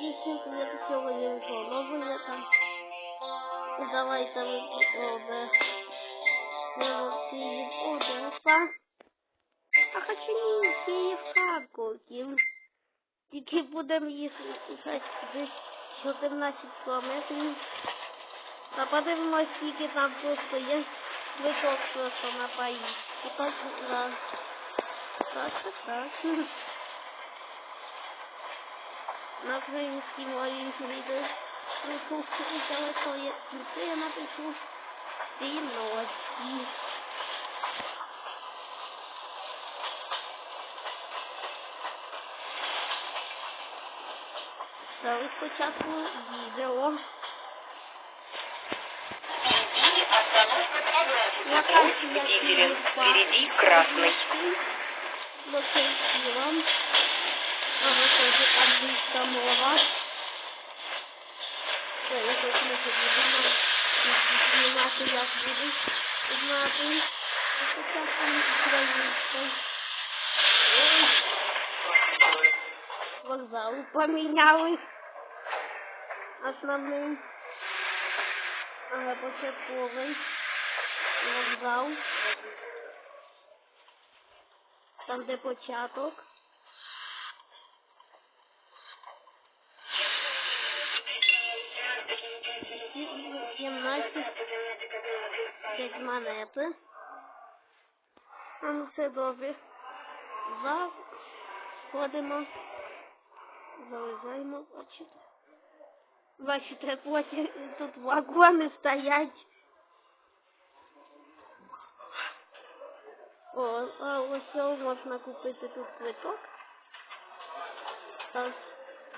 І всім привіт, сьогодні ми знову там. Давайте ви обе. Не Київ Одеса. А хоча ні, Київ Харків. Тільки будемо їхати десь 14 кілометрів. Та подивимось, скільки там просто є квиток просто на поїздку. Так. Так, так, так. На українській мові відео. Ну, далеко є. Це я напишу ці ночі. Дали спочатку відео. И остановка Я согласен. Aha, to jest administramować. Teraz zobaczymy co widzimy. Nie ma tu jak widzieć. Nie ma tu. To tam tam granicę. Kurwa, upominały. Aż mamy... Ale po ciepłowej. Nazwał. Tam depociatok. 12 5 монети. А ну все добре. Заходимо. Залізаємо, бачите. Бачите, потім тут вагони стоять. О, а ось можна купити тут квиток. Так,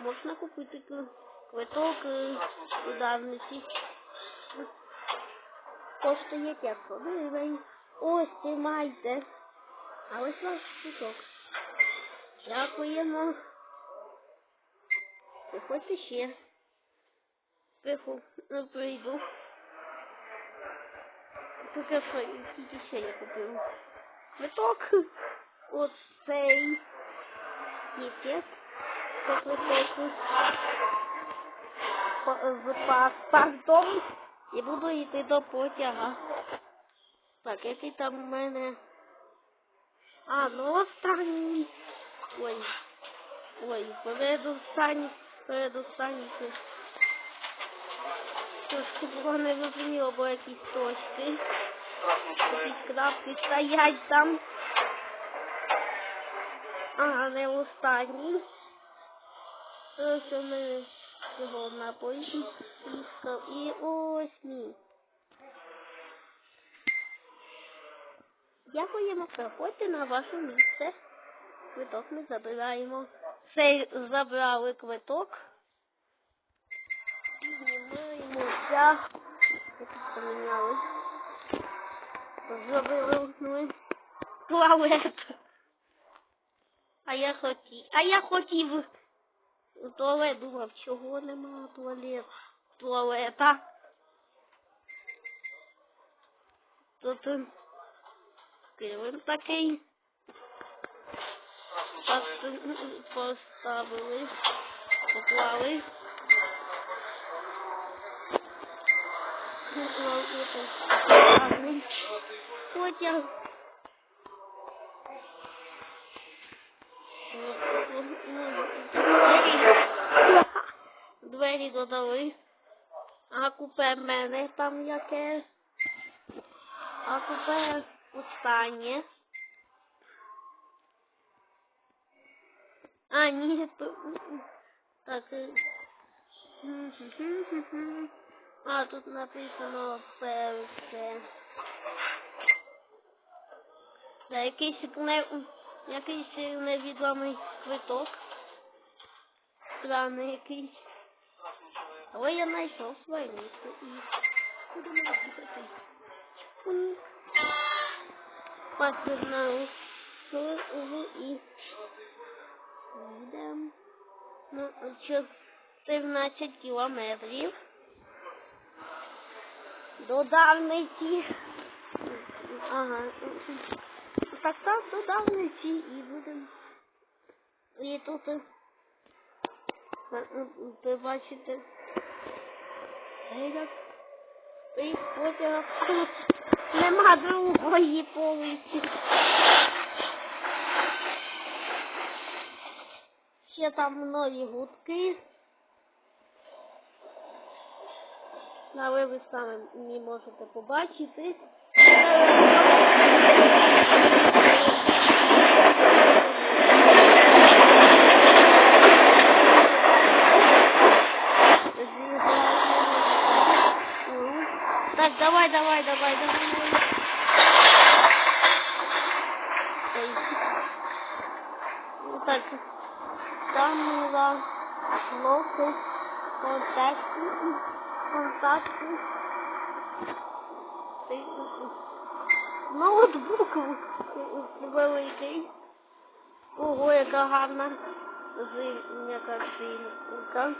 можна купити тут квиток е, у давності. Коштує 500 гривень. Ось тримайте. А ось ваш квиток. Дякуємо. Приходьте ще. Приху, ну, прийду. Що, тільки ще я купив. Квиток. От цей. Тікет. По квитоку. Паспортом. І буду йти до потяга. Так, який там в мене. А, ну останній. Ой. Ой, передостанній. Передостанній. це Трошки було не зрозуміло, бо якісь точки. Якісь крапки стоять там. Ага, не останній. Ось у мене всього на поїздку. І ось ні. Дякуємо, приходьте на ваше місце. Квиток ми забираємо. Цей забрали квиток. Піднімаємося. Поміняли. Зробили ми туалет. А я хотів. А я хотів туалет думав, чого нема туалет. Туалета. Тут килим такий. Пос- Поставили. Поклали. Потяг. Двері додали. А купе мене там яке. А купе останнє. А, ні, то... Так. е, А, тут написано перше. Це якийсь не, якийсь невідомий квиток. Странний якийсь. Але я знайшов своє місце і будемо їхати. М. Посигнали угу і їдемо. Ну, 14 кілометрів. До давниці. Ага. Так так, до давниці і будемо. І тут Та, ну, Ви бачите. Гейдак. І потяг. Нема другої повісті. Ще там нові гудки. Але ви самі не можете побачити. Так, давай, давай, давай, давай. Ой. Ну так, Самила, локи, контакти, контакти. Ти- Ноутбук великий. Ого, яка гарна зимня картинка.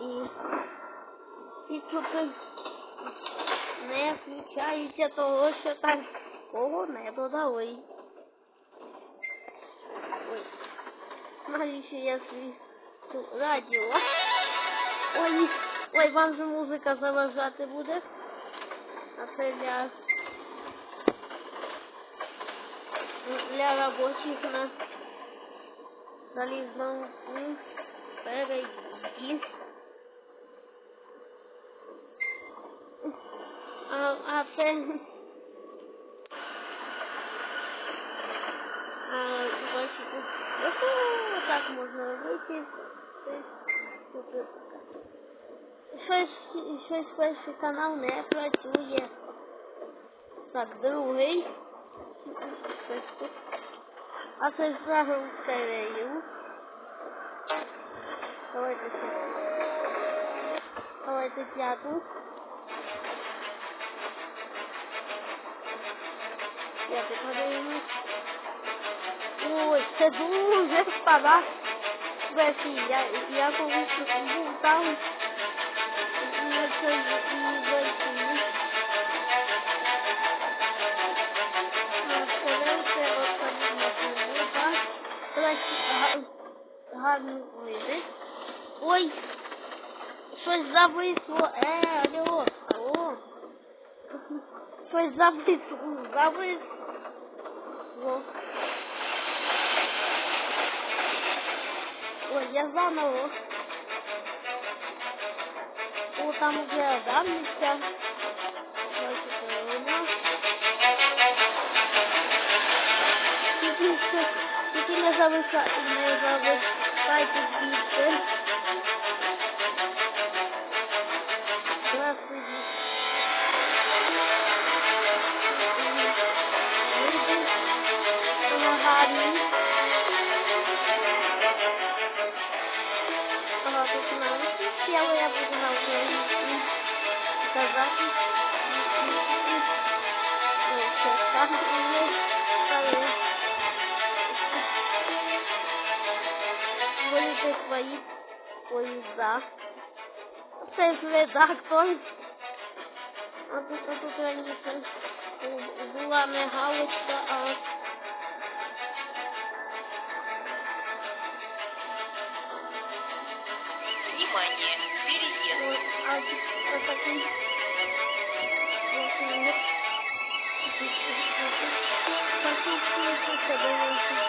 І, тут не включається того, що так кого не додали. Ой, навіщо я свій радіо? Ой, ой, вам же музика заважати буде. А це для, для робочих на залізному перейді. А це... А, так можна робити. Тут Щось, щось перший канал не працює. Так, другий. А це ж загрузка серію. Давайте. Давайте п'яту. П'ятий подивимось. Ой, це дуже стара версія. Я, я колись був там. на цій версії. А це версія остання книга. Трохи га- гарний вигляд. Ой, щось зависло. Е, алло, алло. Щось зависло, зависло. Ой, я заново. О, там. Бачите, воно. Тільки, не зависа, не зависайте звідси. Казати. Ой, це так є. Але Вийти свої поїзда. Це ж редактор. А тут, а тут раніше була не галочка, а Внимание! Переезд. Ой, а,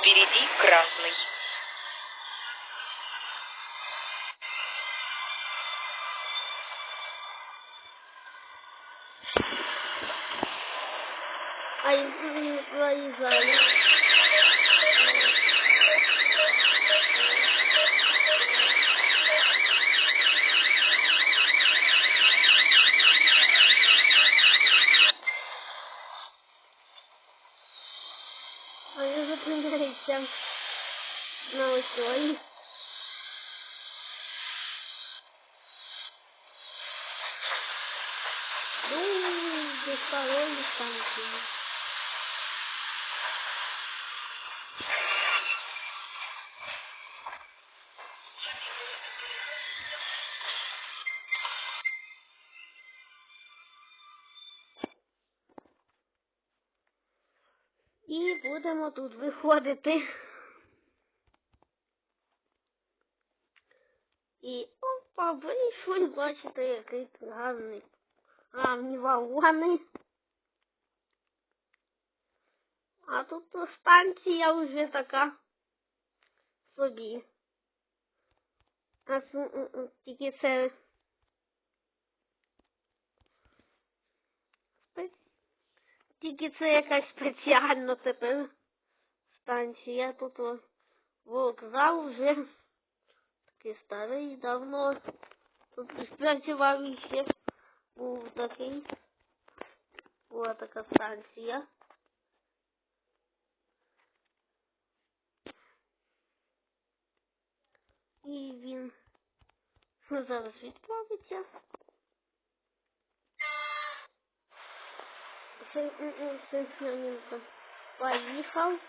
Впереди красный. А если вы не? Зупиняється на ось Дуже старої станції. І тут виходити. І опа, вийшли, бачите, який гарний гарні вагони. А тут станція вже така собі. А тільки це тільки це якась спеціальна тепер станція. Тут о, вокзал вже такий старий давно. Тут і спрацював іще був такий. Була така станція. І він зараз відправиться. Це, це, це, він поїхав.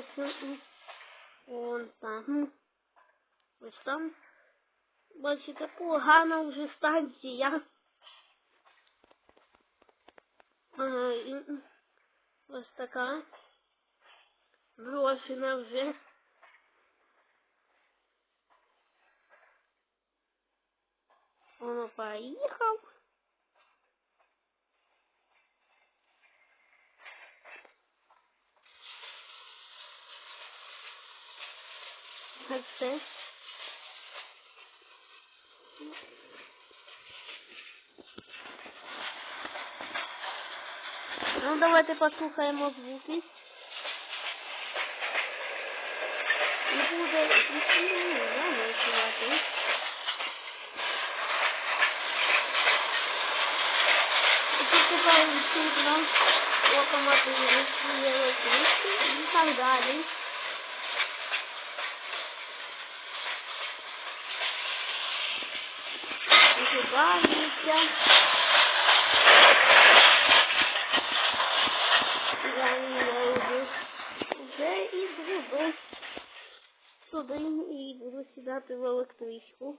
Ось вон там. Ось там. Бачите, погана вже станція. Ага, і м, ось така. Брошена вже. Воно поїхав. Так все. Ну, давайте послухаємо звуки. І буде замовчувати. І тут тепер відчутно локомотиви, електрички і так далі. Зібрався. Я не люблю. Вже і зробив. Туди і буду сідати в електричку.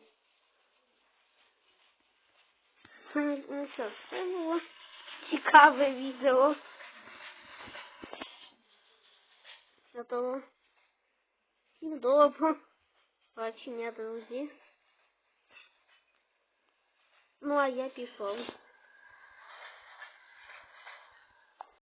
Ну що, це було цікаве відео. Готово. Добре. Бачення, друзі. Ну, а я пішов.